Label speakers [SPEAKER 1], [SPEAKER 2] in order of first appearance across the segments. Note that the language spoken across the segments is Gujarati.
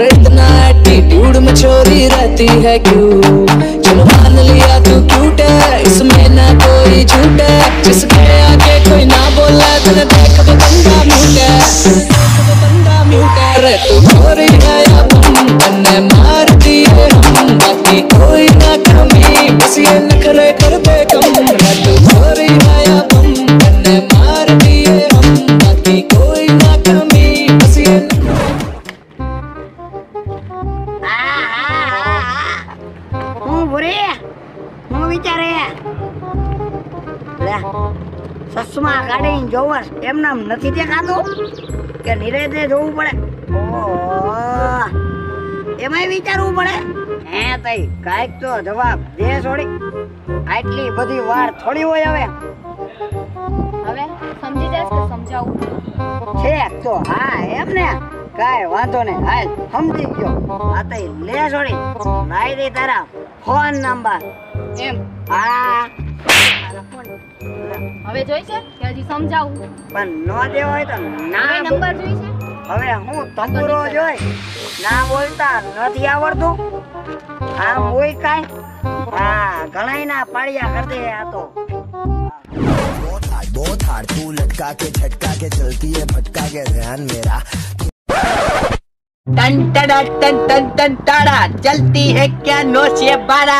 [SPEAKER 1] और इतना एटीट्यूड में चोरी रहती है क्यों चलो मान लिया तू क्यूट है इसमें ना कोई झूठ है जिसके आगे कोई ना बोला तूने देख वो बंदा म्यूट है वो बंदा म्यूट है रे तू चोरी है या बम तन्ने मार दिए हम बाकी कोई ना कमी बस ये नखरे कर दे कम तू चोरी
[SPEAKER 2] ભૂરી હું વિચારે? લે સસમા કાઢીને જોવર એમ નામ નથી દેખાતું કે નિરેતે જોવું પડે. ઓહો. એમાંય વિચારવું પડે. હે તઈ કાંઈક તો જવાબ દે છોડી. આટલી બધી વાર થોડી હોય હવે.
[SPEAKER 3] હવે સમજી જાય કે સમજાવું?
[SPEAKER 2] છે તો હા એમ ને. કાંઈ વાંધો ને હાલ સમજી ગયો. આ તઈ લે છોડી. લાઈ દે તારા ફોન નંબર
[SPEAKER 3] એમ
[SPEAKER 2] હા
[SPEAKER 3] હવે જોઈશે કે હજી સમજાવું
[SPEAKER 2] પણ નો દેવો હોય તો
[SPEAKER 3] હવે
[SPEAKER 2] ના
[SPEAKER 3] નંબર જોઈશે
[SPEAKER 2] હવે હું તંબુરો જોઈ ના બોલતા નથી આવડતું આમ હોય કાંઈ હા ઘણાય ના પાડ્યા કરતે આ તો
[SPEAKER 4] बहुत हार्ड बहुत हार्ड तू लटका के झटका के चलती है भटका के ध्यान मेरा
[SPEAKER 5] टन टड़ा टन टन टन टाड़ा चलती है क्या नो से बारा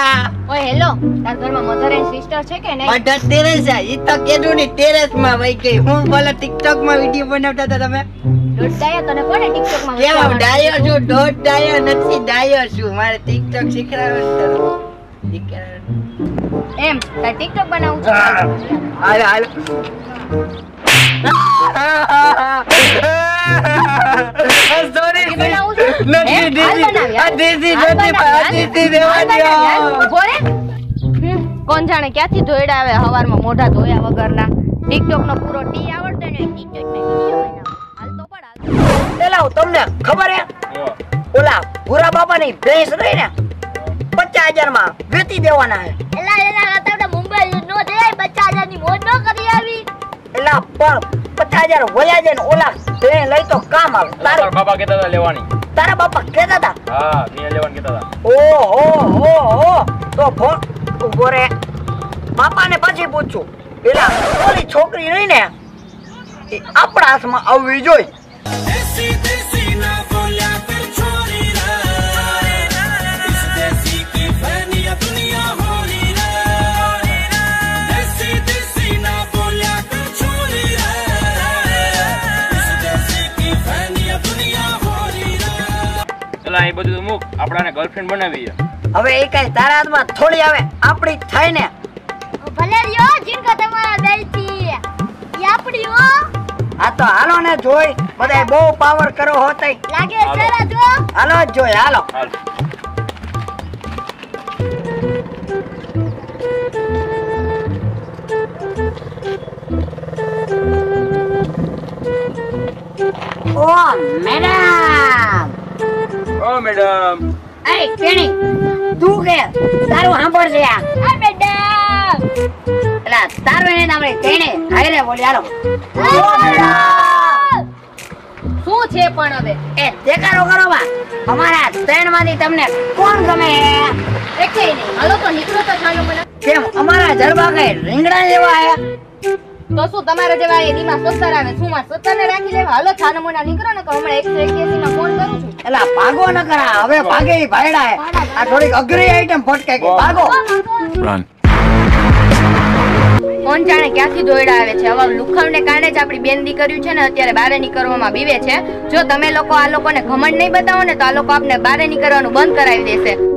[SPEAKER 3] ઓય હેલો તાર ઘરમાં મધર એન્ડ સિસ્ટર છે કે નહીં
[SPEAKER 5] મધર ટેરેસા ઈ તો કેજુ ની ટેરેસ માં વઈ ગઈ હું બોલો ટિકટોક માં વિડિયો બનાવતા હતા તમે
[SPEAKER 3] દોડાયા તને કોને ટિકટોક માં
[SPEAKER 5] કેવા ડાયો છું દોઢ ડાયો નથી ડાયો છું મારે ટિકટોક શીખડાવે
[SPEAKER 3] એમ તાર ટિકટોક બનાવું છે
[SPEAKER 5] હાલો હાલો
[SPEAKER 3] કોણ જાણે ક્યાંથી ધોયડા આવે? હવારમાં મોઢા ધોયા વગરના. ટિકટોક નો પૂરો ટી આવડતો ને ટિકટોકમાં વિડિયો બનાવ. હાલ તો પડ હાલ
[SPEAKER 2] એલા તમને ખબર હે? ઓલા ભૂરા બાપાની ભેંસ રહી ને પચાસ હજારમાં વેચી દેવાના હે.
[SPEAKER 3] એલા એલા તમને મુંબઈ નો જાય હજારની મોજ નો કરી આવી.
[SPEAKER 2] એલા પણ પચાસ હજાર વયા જાય ને ઓલા તે લઈ તો કામ આવે.
[SPEAKER 6] તારે બાપા કેતા હતા લેવાની.
[SPEAKER 2] તારા બાપા કેતા હતા?
[SPEAKER 6] હા મેં લેવાની કેતા હતા.
[SPEAKER 2] ઓ હો હો. હો તો ફોન ઊભો રે. બાપાને પછી પૂછું. પેલા ઓલી છોકરી રહી ને આપણા હાથમાં આવવી જોઈએ.
[SPEAKER 6] ચલા એ બધું મૂક આપણાને ગર્લફ્રેન્ડ બનાવી
[SPEAKER 2] હવે એ કઈ તારા હાથમાં થોડી આવે આપણી થાય ને.
[SPEAKER 3] ભલે રહ્યો જીનકા તમારા બેલથી. એ આપણી હો.
[SPEAKER 2] આ તો હાલો ને જોઈ બધાય બહુ પાવર કરો હો
[SPEAKER 3] તઈ.
[SPEAKER 6] લાગે
[SPEAKER 3] જરા જો.
[SPEAKER 2] હાલો જ જોઈ હાલો.
[SPEAKER 6] હાલ.
[SPEAKER 2] ઓ મેડમ.
[SPEAKER 6] ઓ મેડમ.
[SPEAKER 2] એ કેણી તું કે તારું સાંભળ છે આ.
[SPEAKER 3] આ મેડમ.
[SPEAKER 2] એલા તારું એને આપણે કેણે હાય રે બોલી હાલો.
[SPEAKER 3] શું છે પણ હવે?
[SPEAKER 2] એ દેખાડો કરો બા. અમારા ત્રણમાંથી તમને કોણ ગમે?
[SPEAKER 3] એકે નહીં. હાલો તો નીકળો તો ચાલો મને.
[SPEAKER 2] કેમ અમારા જરબા કઈ રીંગણા જેવા આયા
[SPEAKER 3] તો શું તમારા જેવા એદીમાં સત્તર આવે? શું માં સત્તર ને રાખી લેવા? હાલો છાનો મોના નીકળો ને કે હમણાં એકસો એક્યાસી માં ફોન કરું. છું
[SPEAKER 2] ભાગો ન કરા. હવે ભાગે ઈ ભાયડા હે. આ થોડીક અઘરી આઈટમ ફટકે કે ભાગો.
[SPEAKER 3] કોણ જાણે ક્યાંથી દોયડા આવે છે? હવે લુખાવને કારણે જ આપણી બેન દીકરીઓ છે ને અત્યારે બારે નીકળવામાં બીવે છે. જો તમે લોકો આ લોકોને ઘમંડ નહીં બતાવો ને તો આ લોકો આપને બારે નીકળવાનું બંધ કરાવી દેશે.